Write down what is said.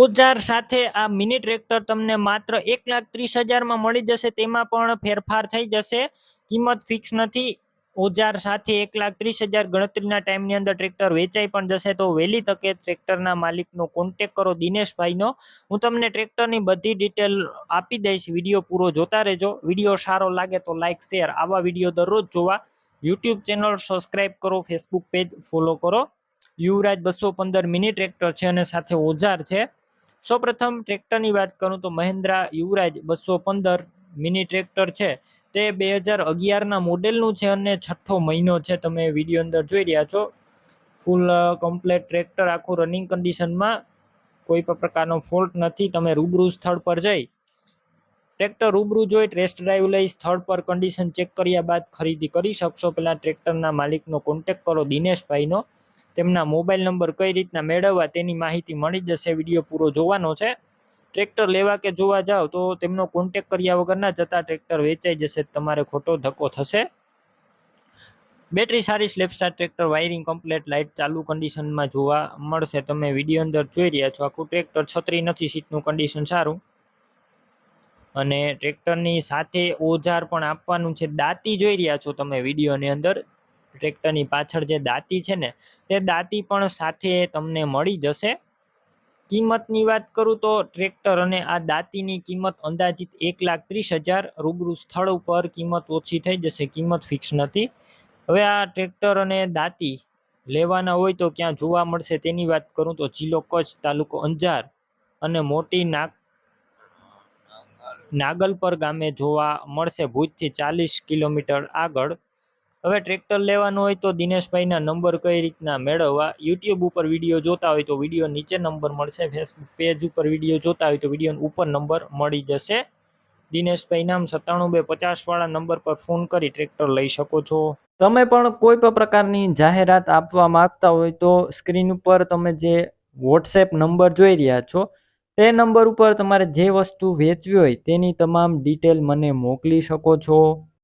ઓજાર સાથે આ mini tractor તમને માત્ર એક લાખ ત્રીસ હજારમાં મળી જશે. તેમાં પણ ફેરફાર થઈ જશે. કિંમત ફિક્સ નથી. ઓજાર સાથે એક લાખ ત્રીસ હજાર ગણતરીના ટાઈમની અંદર ટ્રેક્ટર વેચાઈ પણ જશે તો વહેલી તકે ટ્રેક્ટરના માલિકનો કોન્ટેક કરો દિનેશભાઈનો. હું તમને ટ્રેક્ટરની બધી ડિટેલ આપી દઈશ. વીડિયો પૂરો જોતા રહેજો. વીડિયો સારો લાગે તો લાઇક શેર આવા વીડિયો દરરોજ જોવા. યુટ્યુબ ચેનલ સબસ્ક્રાઈબ કરો. ફેસબુક પેજ ફોલો કરો. યુવરાજ બસો પંદર મિની ટ્રેક્ટર છે અને સાથે ઓજાર છે. સૌપ્રથમ ટ્રેક્ટરની વાત કરું તો મહિન્દ્રા યુવરાજ બસો પંદર મિની ટ્રેક્ટર છે. તે બે હજાર અગિયારના મોડેલનું છે અને છઠ્ઠો મહિનો છે. તમે વીડિયો અંદર જોઈ રહ્યા છો. ફૂલ કમ્પ્લેટ ટ્રેક્ટર આખું રનિંગ કન્ડિશનમાં કોઈ પણ પ્રકારનો ફોલ્ટ નથી. તમે રૂબરૂ સ્થળ પર જઈ ટ્રેક્ટર રૂબરૂ જોઈ ટેસ્ટ ડ્રાઈવ લઈ સ્થળ પર કન્ડિશન ચેક કર્યા બાદ ખરીદી કરી શકશો. પહેલાં ટ્રેક્ટરના માલિકનો કોન્ટેક કરો, દિનેશભાઈનો. તેમના મોબાઈલ નંબર કઈ રીતના મેળવવા તેની માહિતી મળી જશે, વીડિયો પૂરો જોવાનો છે. ટ્રેક્ટર લેવા કે જોવા જાઓ તો તેમનો કોન્ટેક કર્યા વગર ના જતા ટ્રેક્ટર વેચાઈ જશે, તમારે ખોટો ધક્કો થશે. બેટરી સારી સ્લેપસ્ટાર ટ્રેક્ટર વાયરિંગ કમ્પ્લેટ લાઇટ ચાલુ કન્ડિશનમાં જોવા મળશે. તમે વીડિયો અંદર જોઈ રહ્યા છો, આખું ટ્રેક્ટર છત્રી નથી, સીટનું કન્ડિશન સારું. અને ટ્રેક્ટરની સાથે ઓજાર પણ આપવાનું છે. દાંતી જોઈ રહ્યા છો તમે વિડીયોની અંદર? ટ્રેક્ટરની પાછળ જે દાંતી છે ને, તે દાંતી પણ સાથે તમને મળી જશે. કિંમતની વાત કરું તો ટ્રેક્ટર અને આ દાંતીની કિંમત અંદાજિત એક લાખ ત્રીસ હજાર, રૂબરૂ સ્થળ ઉપર કિંમત ઓછી થઈ જશે, કિંમત ફિક્સ નથી. હવે આ ટ્રેક્ટર અને દાંતી લેવાના હોય તો ક્યાં જોવા મળશે તેની વાત કરું તો જિલ્લો કચ્છ, તાલુકો અંજાર અને મોટી નાગ, નાગલપર ગામે જોવા મળશે. ભુજથી ચાલીસ કિલોમીટર આગળ હવે ટ્રેક્ટર લેવાનું હોય તો દિનેશભાઈના નંબર કઈ રીતના મેળવવા? યુટ્યુબ ઉપર વીડિયો જોતા હોય તો વીડિયો નીચે નંબર મળશે. ફેસબુક પેજ ઉપર વીડિયો જોતા હોય તો વીડિયો ઉપર નંબર મળી જશે. દિનેશભાઈ નામ સત્તાણું બે પચાસવાળા નંબર પર ફોન કરી ટ્રેક્ટર લઈ શકો છો. તમે પણ કોઈ પણ પ્રકારની જાહેરાત આપવા માંગતા હોય તો સ્ક્રીન ઉપર તમે જે વોટ્સએપ નંબર જોઈ રહ્યા છો, તે નંબર ઉપર તમારે જે વસ્તુ વેચવી હોય તેની તમામ ડિટેલ મને મોકલી શકો છો.